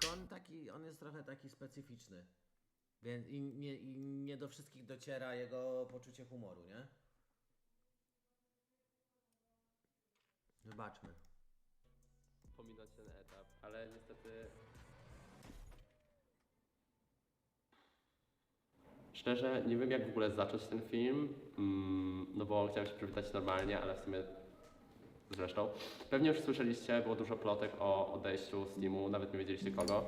To on taki, on jest trochę taki specyficzny. Więc i nie, i nie do wszystkich dociera jego poczucie humoru, nie? Zobaczmy. pominąć ten etap, ale niestety. Szczerze, nie wiem jak w ogóle zacząć ten film, mm, no bo chciałem się przywitać normalnie, ale w sumie zresztą. Pewnie już słyszeliście, było dużo plotek o odejściu z teamu, nawet nie wiedzieliście kogo.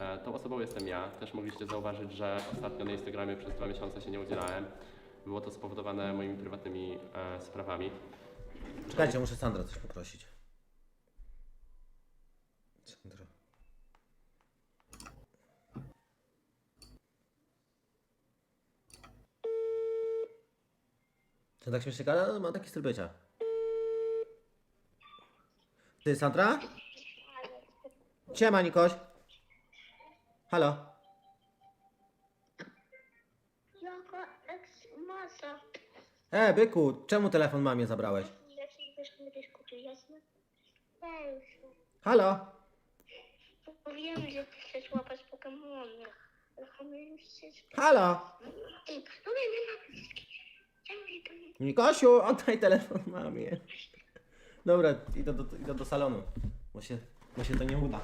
E, tą osobą jestem ja. Też mogliście zauważyć, że ostatnio na Instagramie przez dwa miesiące się nie udzielałem. Było to spowodowane moimi prywatnymi e, sprawami. Czekajcie, muszę Sandra coś poprosić. Sandra. Co tak śmiesznie gada? No, Mam taki styl bycia. Ty, Sandra? Siema, Nikoś. Halo. Jaka eks-masa. E, byku, czemu telefon mamie zabrałeś? Też kupił, jasne? Halo. Wiem, że ty chcesz łapać Pokemony. Ale już. Halo. No nie, nie ma wszystkich. Ciągle to nie. Nikosiu, oddaj telefon mamie. Dobra, idę do, idę do salonu, bo się, bo się to nie uda.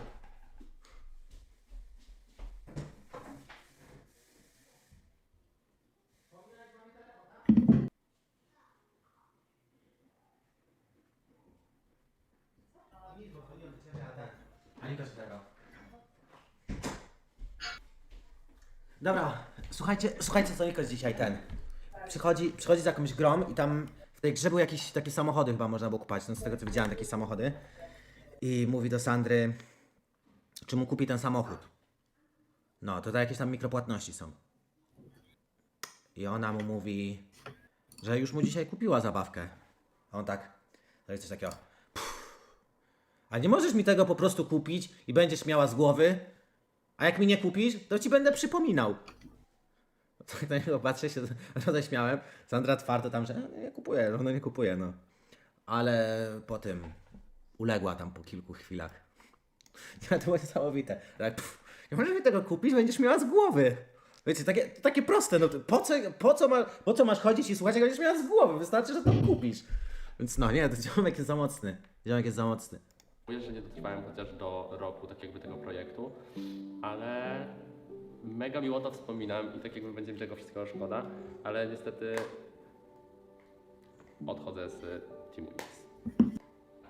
Dobra, słuchajcie, słuchajcie co Nikos dzisiaj ten. Przychodzi, przychodzi z jakąś grą i tam w tej grze były jakieś takie samochody chyba można było kupować, no z tego co widziałem takie samochody. I mówi do Sandry, czy mu kupi ten samochód. No, to, to jakieś tam mikropłatności są. I ona mu mówi, że już mu dzisiaj kupiła zabawkę. A on tak, to jest coś takiego. "Pff, A nie możesz mi tego po prostu kupić i będziesz miała z głowy, a jak mi nie kupisz, to ci będę przypominał. Tak na niego patrzę się, roześmiałem. Sandra twardo tam, że "E, nie kupuję, no nie kupuję, no. Ale potem uległa tam po kilku chwilach. To było niesamowite. Tak, pff, nie możesz mi tego kupić, będziesz miała z głowy. Wiecie, takie, takie proste, no po co, po, co ma, po co masz chodzić i słuchać, jak będziesz miała z głowy? Wystarczy, że to kupisz. Więc no nie, to ziomek jest za mocny. Ziomek jest za mocny. Żałuję, że nie dotrwałem chociaż do roku tak jakby tego projektu, ale mega miło to wspominam i tak jakby będzie mi tego wszystkiego szkoda, ale niestety odchodzę z Teamu X.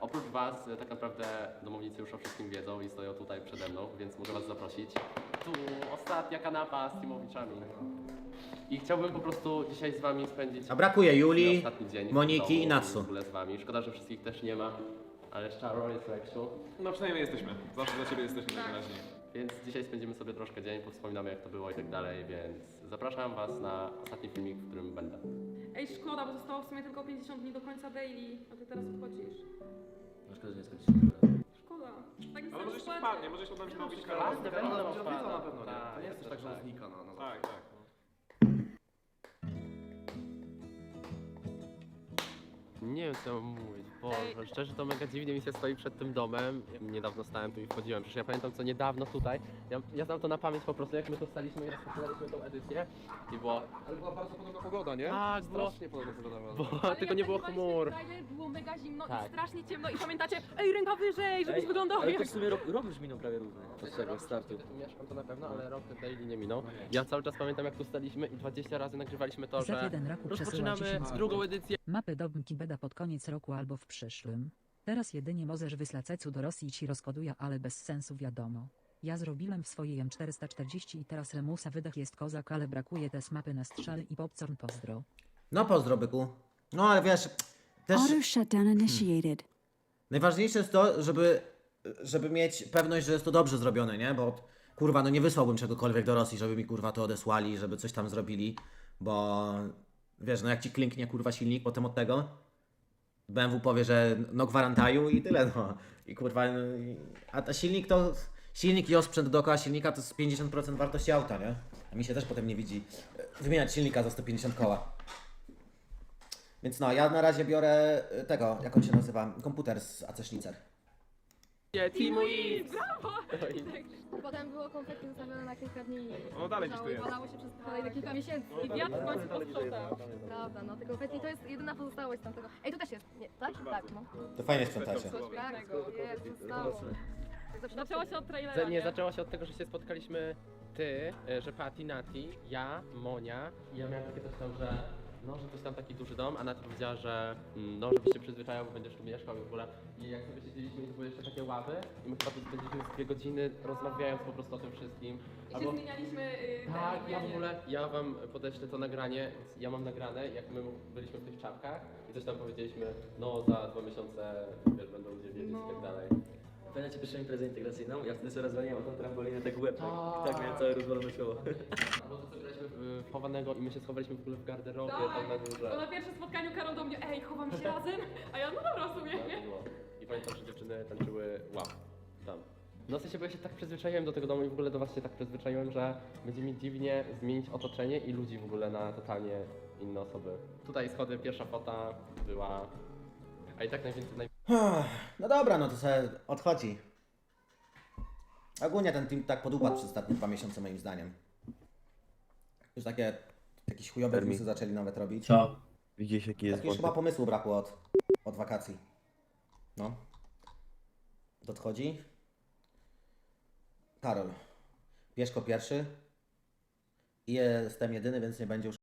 Oprócz Was e, tak naprawdę domownicy już o wszystkim wiedzą i stoją tutaj przede mną, więc mogę Was zaprosić. Tu ostatnia kanapa z Teamowiczami. I chciałbym po prostu dzisiaj z Wami spędzić A brakuje Julii, ostatni dzień w Moniki domu i Natsu. W ogóle z Wami. Szkoda, że wszystkich też nie ma, ale Czaro jest Leksiu. No przynajmniej jesteśmy. Zawsze dla ciebie jesteśmy najwyraźniej. Więc dzisiaj spędzimy sobie troszkę dzień, powspominamy jak to było i tak dalej, więc zapraszam Was na ostatni filmik, w którym będę. Ej, szkoda, bo zostało w sumie tylko 50 dni do końca daily, a ty teraz odchodzisz. Szkoda, że nie skończyliśmy. Szkoda. Tak Ale może jeszcze wpadnie, może jeszcze uda mi się Tak, wpadać. na pewno, nie? Tak, To nie jest też tak, że on tak. znika na, na Tak, tak. no. Nie wiem co mam mówić, Boże, szczerze to mega dziwnie mi się stoi przed tym domem. Niedawno stałem tu i wchodziłem, przecież ja pamiętam co niedawno tutaj, ja, ja znam to na pamięć po prostu, jak my tu staliśmy i rozpoczynaliśmy tą edycję i było, Ale była bardzo podobna pogoda, nie? Tak, było- Strasznie podobna pogoda była. bo, Ale tylko nie było chmur. Było mega zimno Tak. i strasznie ciemno i pamiętacie, ej, ręka wyżej, żebyś wyglądał Ale jak... to w sumie rok, rok już minął prawie równy od tego startu. Tu mieszkam to na pewno, ale rok daily nie minął. Ja cały czas pamiętam jak tu staliśmy i 20 razy nagrywaliśmy to, Za że jeden roku rozpoczynamy 10 drugą edycję. Mapy domki beda pod koniec roku albo w przyszłym. Teraz jedynie możesz wysłać do Rosji i ci rozkoduje, ale bez sensu wiadomo. Ja zrobiłem w swojej M440 i teraz Remusa wydech jest kozak, ale brakuje też mapy na strzały i popcorn pozdro. No pozdro, byku. No ale wiesz, też Auto shutdown initiated. najważniejsze jest to, żeby, żeby mieć pewność, że jest to dobrze zrobione, nie? Bo kurwa, no nie wysłałbym czegokolwiek do Rosji, żeby mi kurwa to odesłali, żeby coś tam zrobili, bo wiesz, no jak ci klinknie kurwa silnik potem od tego, BMW powie, że no gwarantaju i tyle, no. I kurwa, no, i- a ta silnik to, silnik i osprzęt dookoła silnika to jest 50% wartości auta, nie? A mi się też potem nie widzi e, wymieniać silnika za 150 koła. Więc no, ja na razie biorę e, tego, jak on się nazywa, komputer z AC Schnitzer. Teamu X! Brawo! Potem było konfetti zostawione na kilka dni. No, dalej Leżało gdzieś i tu jest. Walało się przez kolejne kilka miesięcy. I wiatr w końcu posprzątał. Prawda, no te konfetti to jest jedyna pozostałość tamtego. Ej, tu też jest, nie, tak? No. To fajnie sprzątacie. Tak, jest, zostało. Tak Zaczęło się od trailera, Nie, zaczęło się od tego, że się spotkaliśmy ty, e, że Patty, Nati, ja, Monia i ja miałem takie coś tam, że no, że coś tam taki duży dom, a Nati powiedziała, że mm, no, żebyś się przyzwyczajał, bo będziesz tu mieszkał i w ogóle. I jak sobie siedzieliśmy i to były jeszcze takie ławy i my chyba tu spędziliśmy z dwie godziny rozmawiając po prostu o tym wszystkim. I się zmienialiśmy y, te Tak, ja w ogóle, ja wam podeślę to nagranie, ja mam nagrane, jak my byliśmy w tych czapkach i coś tam powiedzieliśmy, no za dwa miesiące, wiesz, będą ludzie wiedzieć i tak dalej. Pamiętacie pierwszą imprezę integracyjną? Ja wtedy sobie rozwaliłem o tą trampolinę tak łeb. Tak. Tak, miałem całe rozwalone czoło. Bo to co graliśmy w, chowanego i my się schowaliśmy w ogóle w garderobie Tak, tam na bo na pierwszym spotkaniu Karol do mnie, ej, chowamy się razem, a ja, no dobra, w sumie, Tak nie? I pamiętam, że dziewczyny tańczyły łap tam. No w sensie, bo ja się tak przyzwyczaiłem do tego domu i w ogóle do was się tak przyzwyczaiłem, że będzie mi dziwnie zmienić otoczenie i ludzi w ogóle na totalnie inne osoby. Tutaj schody, pierwsza fota była... A i tak najwięcej, naj... No dobra, no to sobie odchodzi. Ogólnie ten team tak podupadł przez ostatnie dwa miesiące moim zdaniem. Już takie jakieś chujowe Termin. zaczęli nawet robić. Co? Widzisz jaki jest Tak już chyba wątek? pomysłu brakło od, od wakacji. No. Odchodzi. Karol. Pieszko pierwszy. I jestem jedyny, więc nie będzie już